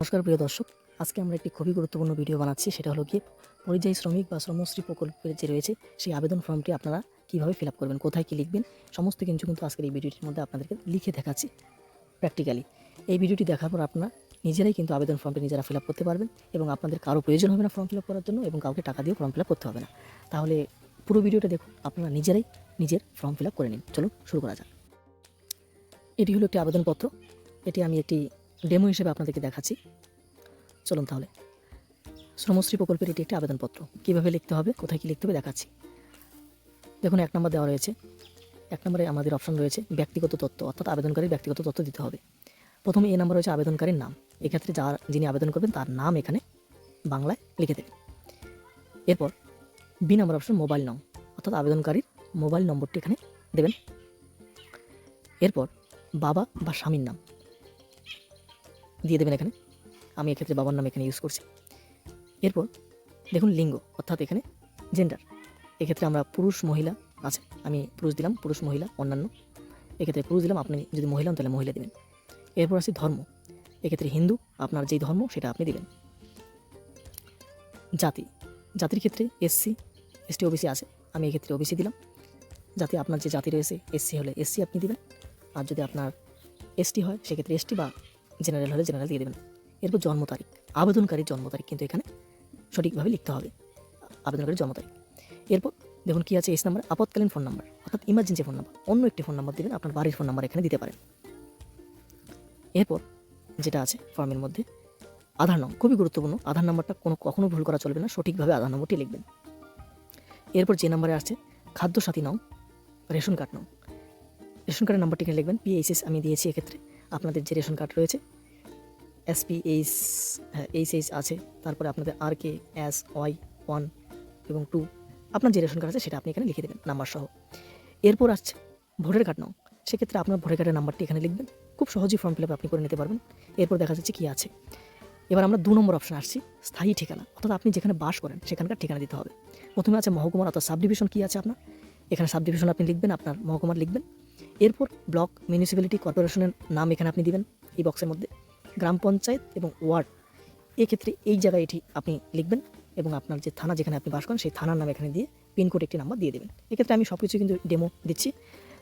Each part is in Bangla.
নমস্কার প্রিয় দর্শক, আজকে আমরা একটি খুবই গুরুত্বপূর্ণ ভিডিও বানাচ্ছি, সেটা হলো কি পরিযায়ী শ্রমিক বা শ্রমশ্রী প্রকল্পের যে রয়েছে, সেই আবেদন ফর্মটি আপনারা কীভাবে ফিল আপ করবেন, কোথায় কী লিখবেন, সমস্ত কিছু কিন্তু আজকের এই ভিডিওটির মধ্যে আপনাদেরকে লিখে দেখাচ্ছি প্র্যাকটিক্যালি এই ভিডিওটি দেখার পর আপনারা নিজেরাই কিন্তু আবেদন ফর্মটি নিজেরা ফিল আপ করতে পারবেন এবং আপনাদের কারও প্রয়োজন হবে না ফর্ম ফিল আপ করার জন্য এবং কাউকে টাকা দিয়েও ফর্ম ফিল আপ করতে হবে না। তাহলে পুরো ভিডিওটা দেখুন, আপনারা নিজেরাই নিজের ফর্ম ফিল আপ করে নিন। চলুন, শুরু করা যাক। এটি হলো একটি আবেদনপত্র, এটি আমি একটি ডেমো হিসেবে আপনাদেরকে দেখাচ্ছি। চলুন তাহলে। শ্রমশ্রী প্রকল্পের এটি একটি আবেদনপত্র। কীভাবে লিখতে হবে, কোথায় কী লিখতে হবে দেখাচ্ছি। দেখুন, এক নম্বর দেওয়া রয়েছে। এক নম্বরে আমাদের অপশন রয়েছে ব্যক্তিগত তথ্য, অর্থাৎ আবেদনকারীর ব্যক্তিগত তথ্য দিতে হবে। প্রথমে এই নাম্বার রয়েছে আবেদনকারীর নাম। এক্ষেত্রে যার, যিনি আবেদন করবেন, তার নাম এখানে বাংলায় লিখে দেবেন। এরপর বি নাম্বার অপশন মোবাইল নং, অর্থাৎ আবেদনকারীর মোবাইল নম্বরটি এখানে দেবেন। এরপর বাবা বা স্বামীর নাম। দিয়ে দেবেন এখানে। আমি এক্ষেত্রে বাবার নাম এখানে ইউজ করছি। এরপর দেখুন লিঙ্গ, অর্থাৎ এখানে জেন্ডার এক্ষেত্রে আমরা পুরুষ, মহিলা আছে। আমি পুরুষ দিলাম, পুরুষ, মহিলা, অন্যান্য। এক্ষেত্রে পুরুষ দিলাম, আপনি যদি মহিলা তাহলে মহিলা দেবেন। এরপর আছে ধর্ম। এক্ষেত্রে হিন্দু, আপনার যেই ধর্ম, সেটা আপনি দিবেন। জাতি। জাতির ক্ষেত্রে এসসি এসটি ওবিসি আছে। আমি এক্ষেত্রে ওবিসি দিলাম। জাতি, আপনার যে জাতি রয়েছে এসসি হলে এসসি আপনি দিবেন। আর যদি আপনার এসটি হয়, সেক্ষেত্রে এসটি বা জেনারেল হলে জেনারেল দিয়ে দেবেন। এরপর জন্ম তারিখ। আবেদনকারীর জন্ম তারিখ কিন্তু এখানে সঠিকভাবে লিখতে হবে। আবেদনকারীর জন্ম তারিখ। এরপর দেখুন কী আছে এস নাম্বার আপতকালীন ফোন নাম্বার অর্থাৎ ইমার্জেন্সি ফোন নাম্বার অন্য একটি ফোন নাম্বার দেবেন, আপনার বাড়ির ফোন নাম্বার এখানে দিতে পারেন। এরপর যেটা আছে ফর্মের মধ্যে, আধার নং, খুবই গুরুত্বপূর্ণ, আধার নাম্বারটা কোনো কখনো ভুল করা চলবে না, সঠিকভাবে আধার নম্বরটি লিখবেন। এরপর যে নাম্বারে আছে খাদ্য সাথী নং, রেশন কার্ড নং। রেশন কার্ডের নাম্বারটি এখানে লিখবেন পিএইচএস আমি দিয়েছি এক্ষেত্রে। আপনাদের যে রেশন কার্ড রয়েছে এসপিএইচ এইচ এইচ আছে, তারপরে আপনাদের R K S Y one এবং টু আপনার যে রেশন কার্ড আছে সেটা আপনি এখানে লিখে দেবেন নাম্বার সহ। এরপর আসছে ভোটার কার্ড নাও। সেক্ষেত্রে আপনার ভোটার কার্ডের নাম্বারটি এখানে লিখবেন। খুব সহজেই ফর্ম ফিল আপ আপনি করে নিতে পারবেন। এরপর দেখা যাচ্ছে কী আছে। এবার আমরা দু নম্বর অপশন আসছি, স্থায়ী ঠিকানা। অর্থাৎ আপনি যেখানে বাস করেন, সেখানকার ঠিকানা দিতে হবে। প্রথমে আছে মহকুমার, অর্থাৎ সাব ডিভিশন কী আছে আপনার? এখানে সাব ডিভিশন আপনি লিখবেন, আপনার মহকুমার লিখবেন। এরপর ব্লক মিউনিসিপ্যালিটি কর্পোরেশনের নাম এখানে আপনি দিবেন এই বক্সের মধ্যে। গ্রাম পঞ্চায়েত এবং ওয়ার্ড। এক্ষেত্রে এই জায়গায় এটি আপনি লিখবেন এবং আপনার যে থানা যেখানে আপনি বাস করেন সেই থানার নাম এখানে দিয়ে পিনকোড একটি নাম্বার দিয়ে দেবেন। এক্ষেত্রে আমি সব কিছু কিন্তু ডেমো দিচ্ছি,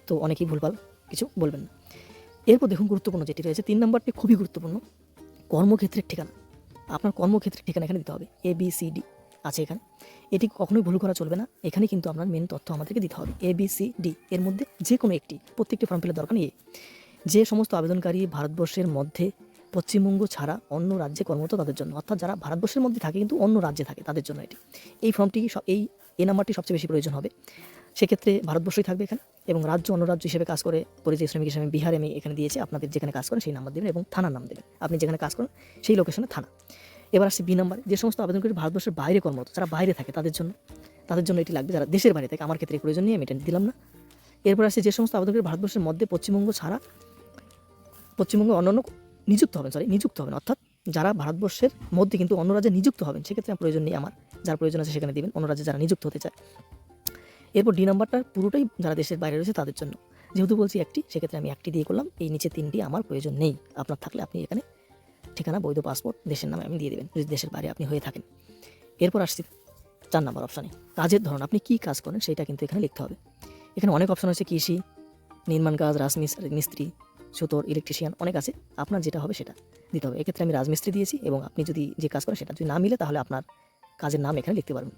তো অনেকেই ভুলভাল কিছু বলবেন না। এরপর দেখুন গুরুত্বপূর্ণ যেটি রয়েছে, তিন নম্বরটি খুবই গুরুত্বপূর্ণ, কর্মক্ষেত্রের ঠিকানা। আপনার কর্মক্ষেত্রের ঠিকানা এখানে দিতে হবে এ বি সি ডি আছে এখানে। এটি কখনোই ভুল করা চলবে না। এখানে কিন্তু আপনার মেন তথ্য আমাদেরকে দিতে হবে। এ বি সি ডি এর মধ্যে যে কোনো একটি, প্রত্যেকটি ফর্ম ফিলের দরকার নেই। যে সমস্ত আবেদনকারী ভারতবর্ষের মধ্যে পশ্চিমবঙ্গ ছাড়া অন্য রাজ্যে কর্মরত তাদের জন্য, অর্থাৎ যারা ভারতবর্ষের মধ্যে থাকে কিন্তু অন্য রাজ্যে থাকে তাদের জন্য এটি। এই ফর্মটি এই এ নাম্বারটি সবচেয়ে বেশি প্রয়োজন হবে। সেক্ষেত্রে ভারতবর্ষই থাকবে এখানে এবং রাজ্য অন্য রাজ্য হিসেবে কাজ করে পরিযায়ী শ্রমিক হিসেবে বিহারে আমি এখানে দিয়েছি। আপনাদের যেখানে কাজ করেন সেই নাম্বার দেবেন এবং থানার নাম দেবেন। আপনি যেখানে কাজ করেন সেই লোকেশনে থানা। এবার আসছে বি নাম্বার। যে সমস্ত আবেদনকারী ভারতবর্ষের বাইরে কর্মরত, যারা বাইরে থাকে তাদের জন্য তাদের জন্য এটি লাগবে। যারা দেশের বাইরে থাকে, আমার ক্ষেত্রে প্রয়োজন নিয়ে আমি এটা দিলাম না। এরপর আসছে যে সমস্ত আবেদনকারী ভারতবর্ষের মধ্যে পশ্চিমবঙ্গ ছাড়া, পশ্চিমবঙ্গ অন্যান্য নিযুক্ত হবেন সরি নিযুক্ত হবেন। অর্থাৎ যারা ভারতবর্ষের মধ্যে কিন্তু অন্য রাজ্যে নিযুক্ত হবেন, সেক্ষেত্রে আমার প্রয়োজন নেই আমার। যার প্রয়োজন আছে সেখানে দিবেন, অন্য রাজ্যে যারা নিযুক্ত হতে চায়। এরপর ডি নাম্বারটা পুরোটাই যারা দেশের বাইরে রয়েছে তাদের জন্য। যেহেতু বলছি একটি, সেক্ষেত্রে আমি একটি দিয়ে করলাম। এই নিচে তিনটি আমার প্রয়োজন নেই। আপনার থাকলে আপনি এখানে ঠিকানা, বৈধ পাসপোর্ট দেশের নামে আপনি দিয়ে দেবেন, যদি দেশের বাইরে আপনি হয়ে থাকেন। এরপর আসছি চার নাম্বার অপশানে কাজের ধরন, আপনি কী কাজ করেন সেটা কিন্তু এখানে লিখতে হবে। এখানে অনেক অপশন আছে, কৃষি, নির্মাণ কাজ রাজমিস্ত্রি মিস্ত্রি, সুতোর ইলেকট্রিশিয়ান অনেক আছে, আপনার যেটা হবে সেটা দিতে হবে। এক্ষেত্রে আমি রাজমিস্ত্রি দিয়েছি এবং আপনি যদি যে কাজ করেন সেটা যদি না মিলে তাহলে আপনার কাজের নাম এখানে লিখতে পারবেন।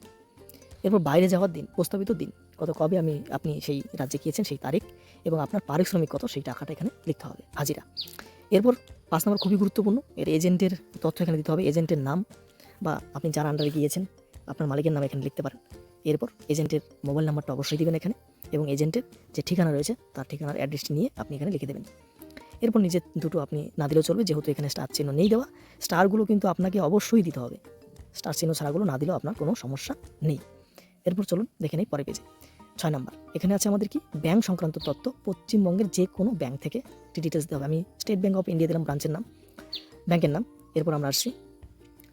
এরপর বাইরে যাওয়ার দিন, প্রস্তাবিত দিন, কত কবে আমি, আপনি সেই রাজ্যে গিয়েছেন, সেই তারিখ এবং আপনার পারিশ্রমিক কত, সেই টাকাটা এখানে লিখতে হবে, হাজিরা। এরপর পাঁচ নম্বর খুবই গুরুত্বপূর্ণ। এর এজেন্টের তথ্য এখানে দিতে হবে। এজেন্টের নাম বা আপনি যার আন্ডারে গিয়েছেন, আপনার মালিকের নাম এখানে লিখতে পারেন। এরপর এজেন্টের মোবাইল নাম্বারটা অবশ্যই দিবেন এখানে এবং এজেন্টের যে ঠিকানা রয়েছে, তার ঠিকানার অ্যাড্রেসটি নিয়ে আপনি এখানে লিখে দেবেন। এরপর নিজের দুটো আপনি না দিলেও চলবে, যেহেতু এখানে স্টার চিহ্ন নেই দেওয়া স্টারগুলো কিন্তু আপনাকে অবশ্যই দিতে হবে। স্টার চিহ্ন ছাড়াগুলো না দিলেও আপনার কোনো সমস্যা নেই। এরপর চলুন দেখে নেই পরে পেজে ছয় নম্বর। এখানে আছে আমাদের কি? ব্যাংক সংক্রান্ত তথ্য। পশ্চিমবঙ্গের যে কোনো ব্যাংক থেকে ডিটেলস দেওয়া হবে। আমি স্টেট ব্যাঙ্ক অফ ইন্ডিয়া দিলাম ব্রাঞ্চের নাম। ব্যাংকের নাম। এরপর আমরা আসছি।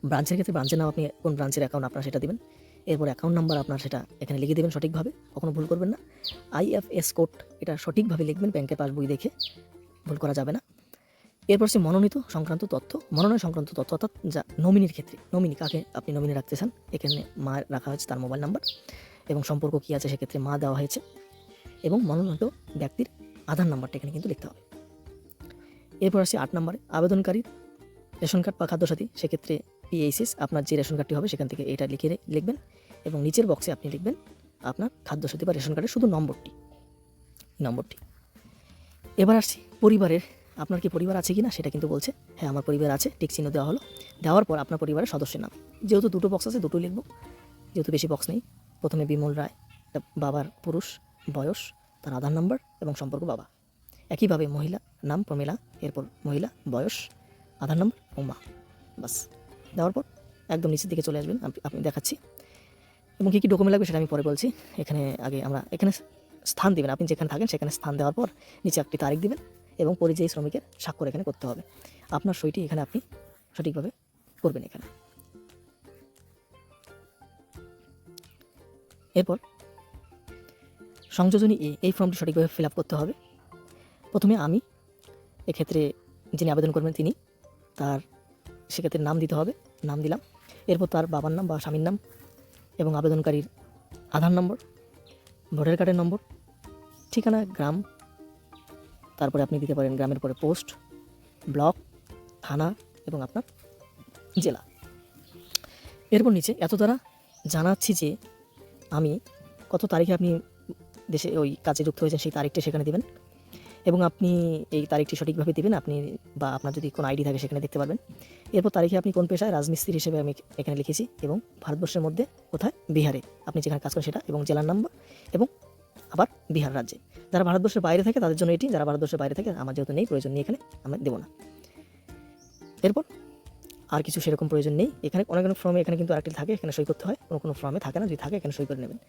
ব্রাঞ্চের ক্ষেত্রে ব্রাঞ্চের নাম আপনি কোন ব্রাঞ্চের অ্যাকাউন্ট আপনার সেটা দেবেন। এরপর অ্যাকাউন্ট নাম্বার আপনার সেটা এখানে লিখে দেবেন সঠিকভাবে। কখনো ভুল করবেন না। আইএফএস কোড এটা সঠিকভাবে লিখবেন ব্যাংকের পাসবই দেখে। ভুল করা যাবে না। এরপর সে মনোনীত সংক্রান্ত তথ্য। মনোনয়ন সংক্রান্ত তথ্য অর্থাৎ যা নমিনির ক্ষেত্রে। নমিনি কাকে আপনি নমিনি রাখতে চান? এখানে মা রাখা হয়েছে তার মোবাইল নাম্বার এবং সম্পর্ক কী আছে সেক্ষেত্রে মা দেওয়া হয়েছে এবং মনোনীত ব্যক্তির আধার নাম্বারটা এখানে কিন্তু লিখতে হবে। এরপর আসছে আট নম্বরে আবেদনকারীর রেশন কার্ড বা খাদ্যসাথী সেক্ষেত্রে পিএইচএস আপনার যে রেশন কার্ডটি হবে সেখান থেকে এটা লিখে লিখবেন এবং নিচের বক্সে আপনি লিখবেন আপনার খাদ্যসাথী বা রেশন কার্ডের শুধু নম্বরটি নম্বরটি। এবার আসছি পরিবারের, আপনার কি পরিবার আছে কি না সেটা কিন্তু বলছে হ্যাঁ আমার পরিবার আছে টিক চিহ্ন দেওয়া হলো, দেওয়ার পর আপনার পরিবারের সদস্যের নাম। যেহেতু দুটো বক্স আছে, দুটোই লিখব, যেহেতু বেশি বক্স নেই প্রথমে বিমল রায় বাবার পুরুষ, বয়স, তার আধার নাম্বার এবং সম্পর্ক বাবা। একইভাবে মহিলা, নাম প্রমিলা, এরপর মহিলা, বয়স, আধার নাম্বার ও মা। বাস, দেওয়ার পর একদম নিচের দিকে চলে আসবেন, আপনি দেখাচ্ছি। এবং কী কী ডকুমেন্ট লাগবে সেটা আমি পরে বলছি। এখানে আগে আমরা, এখানে স্থান দেবেন, আপনি যেখানে থাকেন সেখানে স্থান দেওয়ার পর নিচে একটি তারিখ দিবেন এবং পরিযায়ী শ্রমিকের স্বাক্ষর এখানে করতে হবে। আপনার সইটি এখানে আপনি সঠিকভাবে করবেন এখানে। এরপর সংযোজনী এ, এই ফর্মটি সঠিকভাবে ফিল আপ করতে হবে। প্রথমে আমি এক্ষেত্রে যিনি আবেদন করবেন তিনি, তার সেক্ষেত্রে নাম দিতে হবে, নাম দিলাম। এরপর তার বাবার নাম বা স্বামীর নাম এবং আবেদনকারীর আধার নম্বর, ভোটার কার্ডের নম্বর, ঠিকানা, গ্রাম, তারপরে আপনি দিতে পারেন গ্রামের পরে পোস্ট, ব্লক, থানা এবং আপনার জেলা। এরপর নিচে এত দ্বারা জানাচ্ছি যে আমি কত তারিখে আপনি দেশে ওই কাজে যুক্ত হয়েছেন সেই তারিখটা সেখানে দেবেন। এবং আপনি এই তারিখটি সঠিকভাবে দেবেন, আপনি বা আপনার যদি কোনো আইডি থাকে সেখানে দেখতে পারবেন। এরপর তারিখে আপনি কোন পেশায়? রাজমিস্ত্রি হিসেবে আমি এখানে লিখেছি এবং ভারতবর্ষের মধ্যে কোথায়? বিহারে। আপনি যেখানে কাজ করেন সেটা এবং জেলার নাম্বার এবং আবার বিহার রাজ্যে। যারা ভারতবর্ষের বাইরে থাকে তাদের জন্য এটি, যারা ভারতবর্ষের বাইরে থাকে, আমার যেহেতু নেই, প্রয়োজন নিয়ে এখানে আমি দেবো না। এরপর আর কিছু সেরকম প্রয়োজন নেই। এখানে অনেক অনেক ফর্মে এখানে কিন্তু আরেকটি থাকে, এখানে সই করতে হয়। কোনো কোনো ফর্মে থাকে না, যদি থাকে এখানে সই করে নেবেন।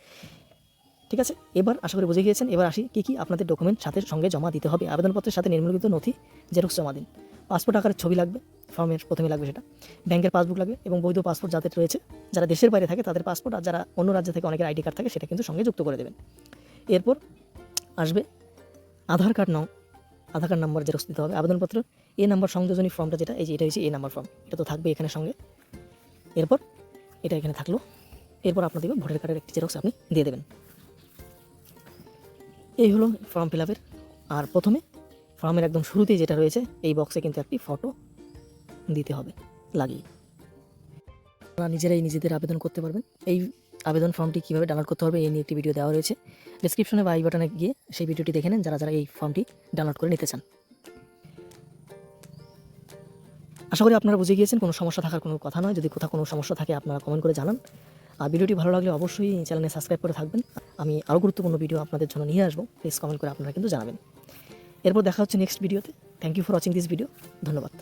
ঠিক আছে? এবার আশা করি বুঝে গিয়েছেন, এবার আসি কী কী আপনাদের ডকুমেন্ট সাথে সঙ্গে জমা দিতে হবে। আবেদনপত্রের সাথে নির্মলিখিত নথি জেরক্স জমা দিন। পাসপোর্ট আকারের ছবি লাগবে ফর্মের প্রথমে লাগবে সেটা। ব্যাংকের পাসবুক লাগবে এবং বৈধ পাসপোর্ট যাদের রয়েছে, যারা দেশের বাইরে থাকে তাদের পাসপোর্ট আর যারা অন্য রাজ্য থেকে অনেকের আইডি কার্ড থাকে সেটা কিন্তু সঙ্গে যুক্ত করে দেবেন। এরপর আসবে আধার কার্ড নাও আধার কার্ড নাম্বার জেরক্স দিতে হবে, আবেদনপত্র এ নাম্বার সংযোজনী ফর্মটা যেটা এই যে এটা হচ্ছে এ নাম্বার ফর্ম এটা তো থাকবে এখানে সঙ্গে। এরপর এটা এখানে থাকল। এরপর আপনার দেবেন ভোটার কার্ডের একটি জেরক্স আপনি দিয়ে দেবেন। এই হলো ফর্ম ফিল আপের আর প্রথমে ফর্মের একদম শুরুতেই যেটা রয়েছে, এই বক্সে কিন্তু একটি ফটো দিতে হবে, লাগিয়ে। আপনারা নিজেরাই নিজেদের আবেদন করতে পারবেন। এই আবেদন ফর্মটি কীভাবে ডাউনলোড করতে হবে, এই নিয়ে একটি ভিডিও দেওয়া রয়েছে। ডিসক্রিপশনে বা আই বাটনে গিয়ে সেই ভিডিওটি দেখে নেন, যারা যারা এই ফর্মটি ডাউনলোড করে নিতে চান। আশা করি আপনারা বুঝে গিয়েছেন, কোনো সমস্যা থাকার কোনো কথা নয়। যদি কোথাও কোনো সমস্যা থাকে, আপনারা কমেন্ট করে জানান। আর ভিডিওটি ভালো লাগলে অবশ্যই চ্যানেলে সাবস্ক্রাইব করে থাকবেন। আমি আরও গুরুত্বপূর্ণ ভিডিও আপনাদের জন্য নিয়ে আসব। প্লিজ কমেন্ট করে আপনারা কিন্তু জানাবেন। এরপর দেখা হচ্ছে নেক্সট ভিডিওতে thank you for watching this video ধন্যবাদ।